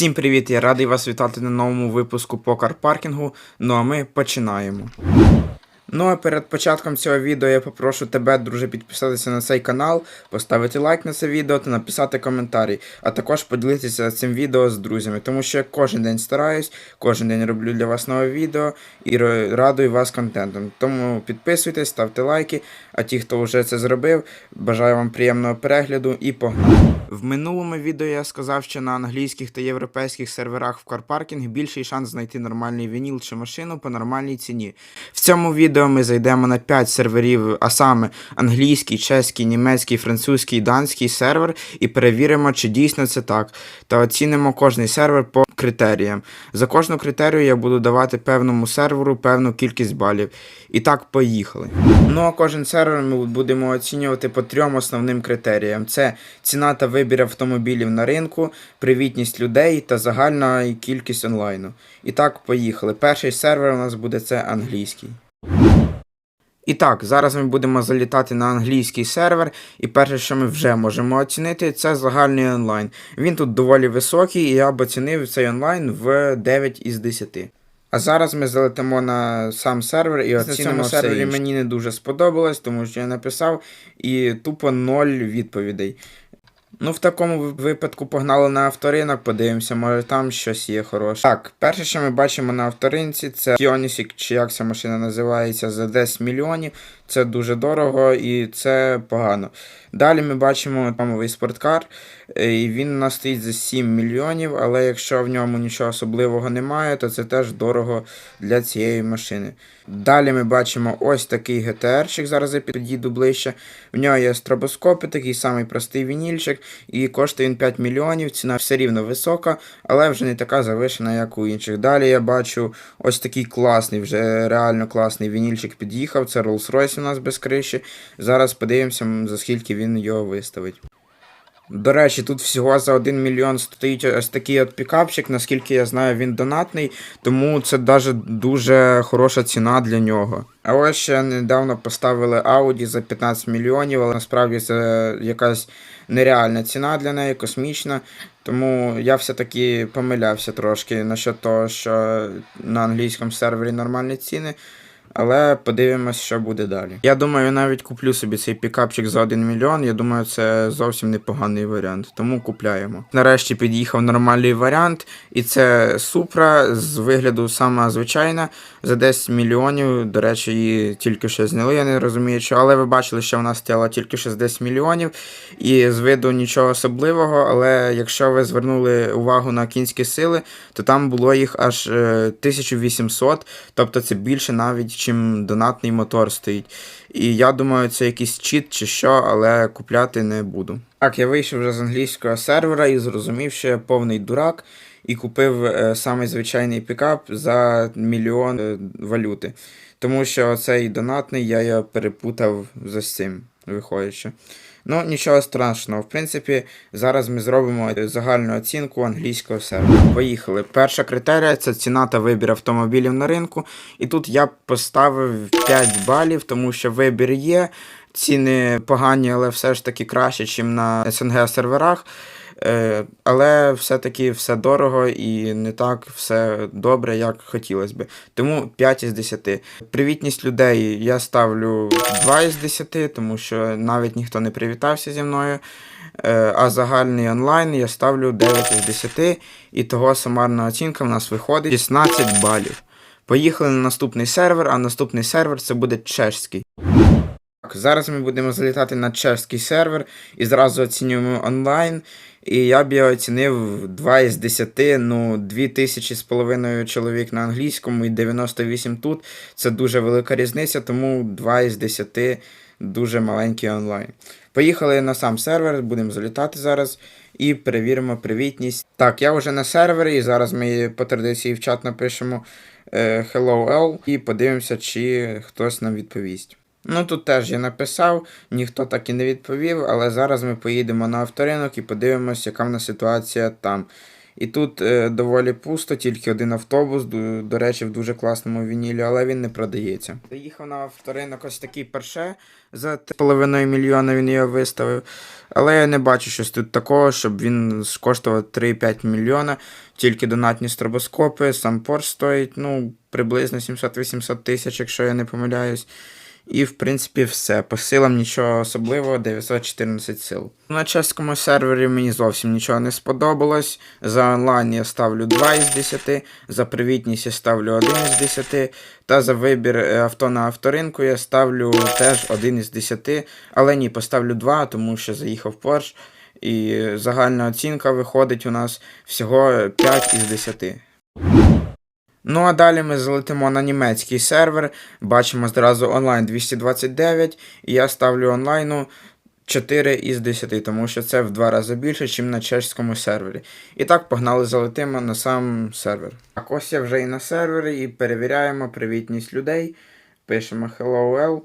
Всім привіт! Я радий вас вітати на новому випуску по карпаркінгу. Ну а ми починаємо. Ну а перед початком цього відео я попрошу тебе, друже, підписатися на цей канал, поставити лайк на це відео та написати коментарі, а також поділитися цим відео з друзями, тому що я кожен день стараюсь, кожен день роблю для вас нове відео і радую вас контентом. Тому підписуйтесь, ставте лайки, а ті, хто вже це зробив, бажаю вам приємного перегляду і погнали. В минулому відео я сказав, що на англійських та європейських серверах в карпаркінг більший шанс знайти нормальний вініл чи машину по нормальній ціні. В цьому відео ми зайдемо на 5 серверів, а саме англійський, чеський, німецький, французький, данський сервер, і перевіримо, чи дійсно це так. Та оцінимо кожний сервер по критеріям. За кожну критерію я буду давати певному серверу певну кількість балів. І так, поїхали. Ну а кожен сервер ми будемо оцінювати по трьом основним критеріям: це ціна та вибір автомобілів на ринку, привітність людей та загальна кількість онлайну. І так, поїхали. Перший сервер у нас буде це англійський. І так, зараз ми будемо залітати на англійський сервер, і перше, що ми вже можемо оцінити, це загальний онлайн. Він тут доволі високий, і я б оцінив цей онлайн в 9 із 10. А зараз ми залетимо на сам сервер і оцінимо цьому все сервері інше. мені не дуже сподобалось, тому що я написав і тупо ноль відповідей. Ну, в такому випадку погнали на авторинок, подивимося, може там щось є хороше. Так, перше, що ми бачимо на авторинці, це Kionisik, чи як ця машина називається, за 10 мільйонів. Це дуже дорого і це погано. Далі ми бачимо томовий спорткар, е, і він у нас стоїть за 7 мільйонів, але якщо в ньому нічого особливого немає, то це теж дорого для цієї машини. Далі ми бачимо ось такий GTR-чик, зараз я підійду ближче. В нього є стробоскопи, такий самий простий вінільчик, і коштує він 5 мільйонів. Ціна все рівно висока, але вже не така завишена, як у інших. Далі я бачу ось такий класний, вже реально класний вінільчик під'їхав. Це Rolls-Royce у нас без криші. Зараз подивимося, за скільки він його виставить. До речі, тут всього за 1 мільйон стоїть ось такий от пікапчик, наскільки я знаю, він донатний, тому це даже дуже хороша ціна для нього. А ось ще недавно поставили Audi за 15 мільйонів, але насправді це якась нереальна ціна для неї, космічна. Тому я все-таки помилявся трошки насчет того, що на англійському сервері нормальні ціни. Але подивимось, що буде далі. Я думаю, навіть куплю собі цей пікапчик за 1 мільйон. Я думаю, це зовсім непоганий варіант, тому купляємо. Нарешті під'їхав нормальний варіант, і це Супра з вигляду сама звичайна за 10 мільйонів. До речі, її тільки що зняли, я не розумію, що. Але ви бачили, що вона стояла тільки що з 10 мільйонів, і з виду нічого особливого. Але якщо ви звернули увагу на кінські сили, то там було їх аж е, 1800, тобто це більше навіть, чим донатний мотор стоїть. І я думаю, це якийсь чіт чи що, але купляти не буду. Так, я вийшов вже з англійського сервера і зрозумів, що я повний дурак, і купив е, самий звичайний пікап за мільйон е, валюти. Тому що цей донатний я його перепутав з цим, виходячи. Ну, нічого страшного. В принципі, зараз ми зробимо загальну оцінку англійського сервісу. Поїхали. Перша критерія це ціна та вибір автомобілів на ринку. І тут я поставив 5 балів, тому що вибір є. Ціни погані, але все ж таки краще, ніж на СНГ серверах. Е, але все-таки все дорого і не так все добре, як хотілося би. Тому 5 із 10. Привітність людей я ставлю 2 із 10, тому що навіть ніхто не привітався зі мною. Е, А загальний онлайн я ставлю 9 із 10, і того сумарна оцінка в нас виходить 16 балів. Поїхали на наступний сервер, а наступний сервер це буде чешський. Так, зараз ми будемо залітати на чешський сервер і зразу оцінюємо онлайн. І я б його оцінив 2 із 10, ну 2000 з половиною чоловік на англійському і 98 тут. Це дуже велика різниця, тому 2 із 10 дуже маленький онлайн. Поїхали на сам сервер, будемо залітати зараз і перевіримо привітність. Так, я вже на сервері, і зараз ми по традиції в чат напишемо е, Hello L і подивимося, чи хтось нам відповість. Ну тут теж я написав, ніхто так і не відповів, але зараз ми поїдемо на авторинок і подивимося, яка в нас ситуація там. І тут е, доволі пусто, тільки один автобус, до, до речі, в дуже класному вінілі, але він не продається. Заїхав на авторинок ось такий перше. За 3,5 мільйона він його виставив. Але я не бачу щось тут такого, щоб він коштував 3-5 мільйона. Тільки донатні стробоскопи, сам Porsche стоїть, ну, приблизно 700-800 тисяч, якщо я не помиляюсь. І, в принципі, все. По силам нічого особливого, 914 сил. На чеському сервері мені зовсім нічого не сподобалось. За онлайн я ставлю 2 із 10, за привітність я ставлю 1 із 10, та за вибір е, авто на авторинку я ставлю теж 1 із 10, але ні, поставлю 2, тому що заїхав Porsche. І загальна оцінка виходить у нас всього 5 із 10. Ну а далі ми залетимо на німецький сервер. Бачимо зразу онлайн 229, і я ставлю онлайну 4 із 10, тому що це в два рази більше, ніж на чеському сервері. І так, погнали залетимо на сам сервер. Так, ось я вже і на сервері, і перевіряємо привітність людей. Пишемо Hello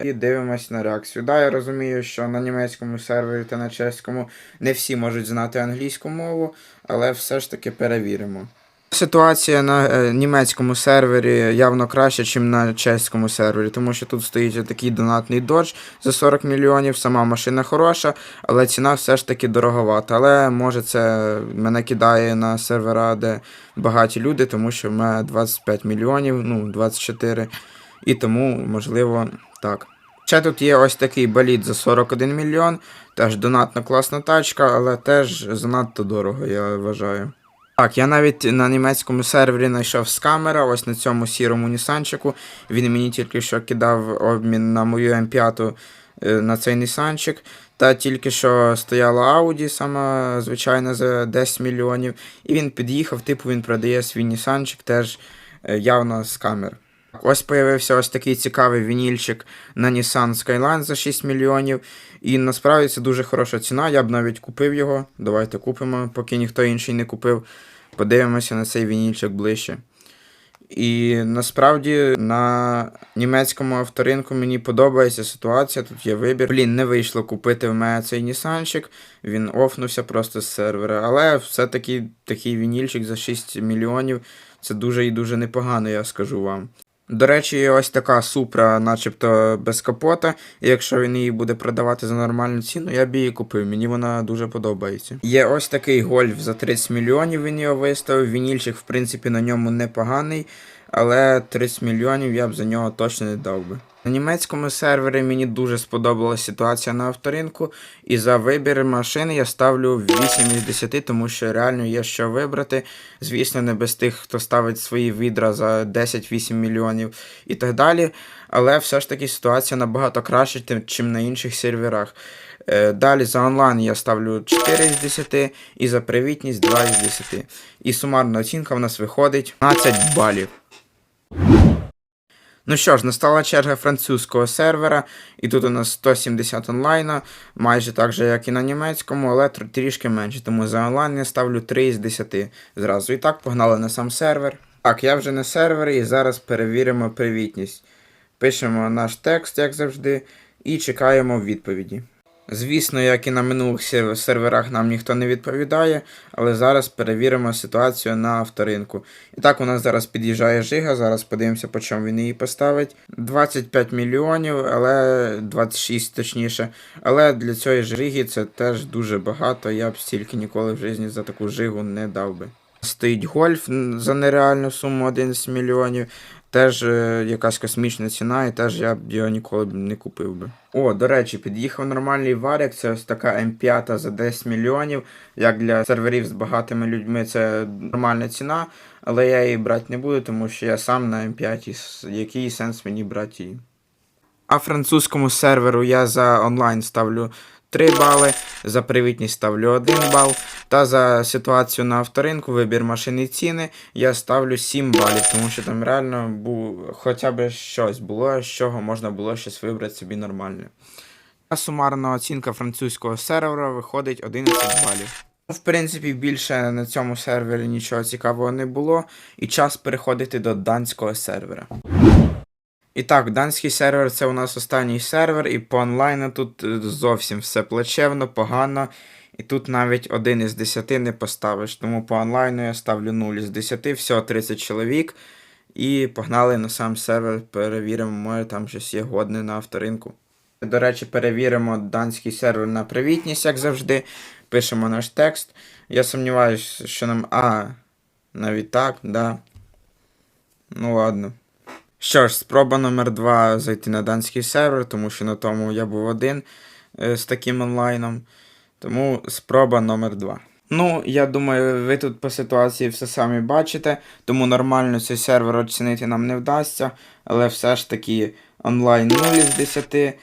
і дивимось на реакцію. Да, я розумію, що на німецькому сервері та на чеському не всі можуть знати англійську мову, але все ж таки перевіримо. Ситуація на е, німецькому сервері явно краще, ніж на чеському сервері, тому що тут стоїть такий донатний додж за 40 мільйонів, сама машина хороша, але ціна все ж таки дороговата. Але може це мене кидає на сервера, де багаті люди, тому що в мене 25 мільйонів, ну 24, і тому, можливо, так. Ще тут є ось такий болід за 41 мільйон, теж донатна класна тачка, але теж занадто дорого, я вважаю. Так, я навіть на німецькому сервері знайшов скамера, ось на цьому сірому нісанчику. Він мені тільки що кидав обмін на мою М5 е, на цей нісанчик. Та тільки що стояла Audi, сама звичайна за 10 мільйонів. І він під'їхав, типу він продає свій нісанчик, теж е, явно з камер. Ось появився ось такий цікавий вінільчик на Nissan Skyline за 6 мільйонів. І насправді це дуже хороша ціна. Я б навіть купив його. Давайте купимо, поки ніхто інший не купив. Подивимося на цей вінільчик ближче. І насправді на німецькому авторинку мені подобається ситуація. Тут є вибір. Блін, не вийшло купити в мене цей Нісанчик. Він офнувся просто з сервера. Але все-таки такий вінільчик за 6 мільйонів. Це дуже і дуже непогано, я скажу вам. До речі, ось така супра, начебто без капота. І якщо він її буде продавати за нормальну ціну, я б її купив. Мені вона дуже подобається. Є ось такий гольф за 30 мільйонів. Він його виставив. Вінільчик, в принципі, на ньому непоганий, але 30 мільйонів я б за нього точно не дав би. На німецькому сервері мені дуже сподобалася ситуація на авторинку, і за вибір машини я ставлю 8 із 10, тому що реально є що вибрати. Звісно, не без тих, хто ставить свої відра за 10-8 мільйонів і так далі. Але все ж таки ситуація набагато краще, ніж на інших серверах. Е, Далі за онлайн я ставлю 4 з 10 і за привітність 2 із 10. І сумарна оцінка в нас виходить 12 балів. Ну що ж, настала черга французького сервера, і тут у нас 170 онлайна, майже так же, як і на німецькому, але трішки менше. Тому за онлайн я ставлю 3 із 10 зразу. І так погнали на сам сервер. Так, я вже на сервері і зараз перевіримо привітність. Пишемо наш текст, як завжди, і чекаємо відповіді. Звісно, як і на минулих серверах нам ніхто не відповідає, але зараз перевіримо ситуацію на авторинку. І так, у нас зараз під'їжджає Жига, зараз подивимося, по чому він її поставить. 25 мільйонів, але 26 точніше. Але для цієї Жиги це теж дуже багато. Я б стільки ніколи в житті за таку Жигу не дав би. Стоїть гольф за нереальну суму 11 мільйонів. Теж е, якась космічна ціна, і теж я б його ніколи б не купив би. О, до речі, під'їхав нормальний варік, це ось така М5 за 10 мільйонів. Як для серверів з багатими людьми це нормальна ціна, але я її брати не буду, тому що я сам на М5, який сенс мені брати її. А французькому серверу я за онлайн ставлю 3 бали, за привітність ставлю 1 бал, та за ситуацію на авторинку, вибір машини ціни, я ставлю 7 балів, тому що там реально був хоча б щось було, з чого можна було щось вибрати собі нормальне. А сумарна оцінка французького сервера виходить 11 балів. В принципі, більше на цьому сервері нічого цікавого не було, і час переходити до данського сервера. І так, данський сервер це у нас останній сервер, і по онлайну тут е, зовсім все плачевно, погано. І тут навіть один із 10 не поставиш, тому по онлайну я ставлю 0 із 10, всього 30 чоловік. І погнали на сам сервер, перевіримо, може там щось є годне на авторинку. До речі, перевіримо данський сервер на привітність, як завжди. Пишемо наш текст. Я сумніваюся, що нам. А, навіть так, да. Ну ладно. Що ж, спроба номер 2 зайти на данський сервер, тому що на тому я був один е, з таким онлайном. Тому спроба номер 2. Ну, я думаю, ви тут по ситуації все самі бачите, тому нормально цей сервер оцінити нам не вдасться, але все ж таки онлайн 0 з 10, е,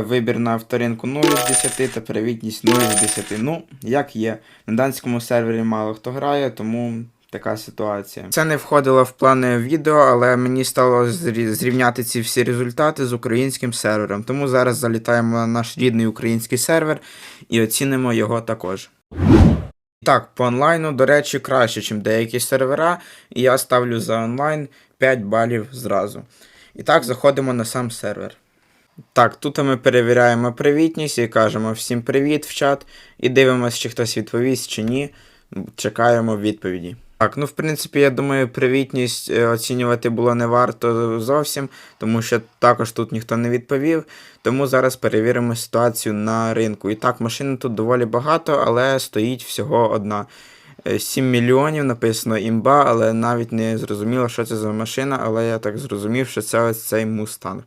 вибір на авторинку 0 з 10 та привітність 0 з 10. Ну, як є. На данському сервері мало хто грає, тому така ситуація. Це не входило в плани відео, але мені стало зрівняти ці всі результати з українським сервером. Тому зараз залітаємо на наш рідний український сервер і оцінимо його також. Так, по онлайну, до речі, краще, ніж деякі сервера, і я ставлю за онлайн 5 балів зразу. І так, заходимо на сам сервер. Так, тут ми перевіряємо привітність і кажемо всім привіт в чат, і дивимося, чи хтось відповість чи ні. Чекаємо відповіді. Так, ну в принципі, я думаю, привітність е, оцінювати було не варто зовсім, тому що також тут ніхто не відповів. Тому зараз перевіримо ситуацію на ринку. І так, машин тут доволі багато, але стоїть всього одна. Е, 7 мільйонів написано імба, але навіть не зрозуміло, що це за машина, але я так зрозумів, що це ось цей мустанг.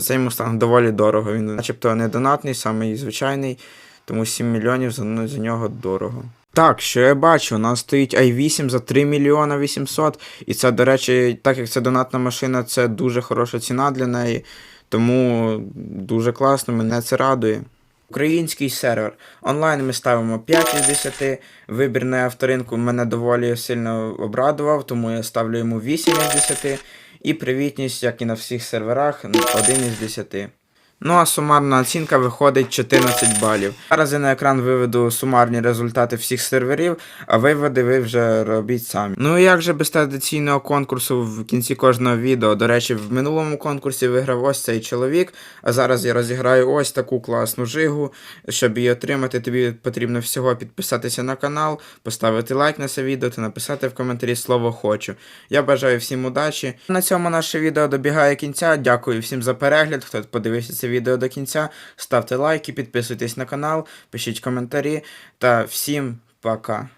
Цей мустанг доволі дорого. Він начебто не донатний, самий звичайний, тому 7 мільйонів за, за нього дорого. Так, що я бачу, у нас стоїть i8 за 3 мільйона 800, і це, до речі, так як це донатна машина, це дуже хороша ціна для неї, тому дуже класно, мене це радує. Український сервер. Онлайн ми ставимо 5 із 10. Вибір на авторинку мене доволі сильно обрадував, тому я ставлю йому 8 із 10. І привітність, як і на всіх серверах, 1 із 10. Ну а сумарна оцінка виходить 14 балів. Зараз я на екран виведу сумарні результати всіх серверів, а виводи ви вже робіть самі. Ну і як же без традиційного конкурсу в кінці кожного відео. До речі, в минулому конкурсі виграв ось цей чоловік, а зараз я розіграю ось таку класну жигу. Щоб її отримати, тобі потрібно всього підписатися на канал, поставити лайк на це відео та написати в коментарі слово хочу. Я бажаю всім удачі. На цьому наше відео добігає кінця. Дякую всім за перегляд, хто подивився це відео до кінця. Ставте лайки, підписуйтесь на канал, пишіть коментарі та всім пока.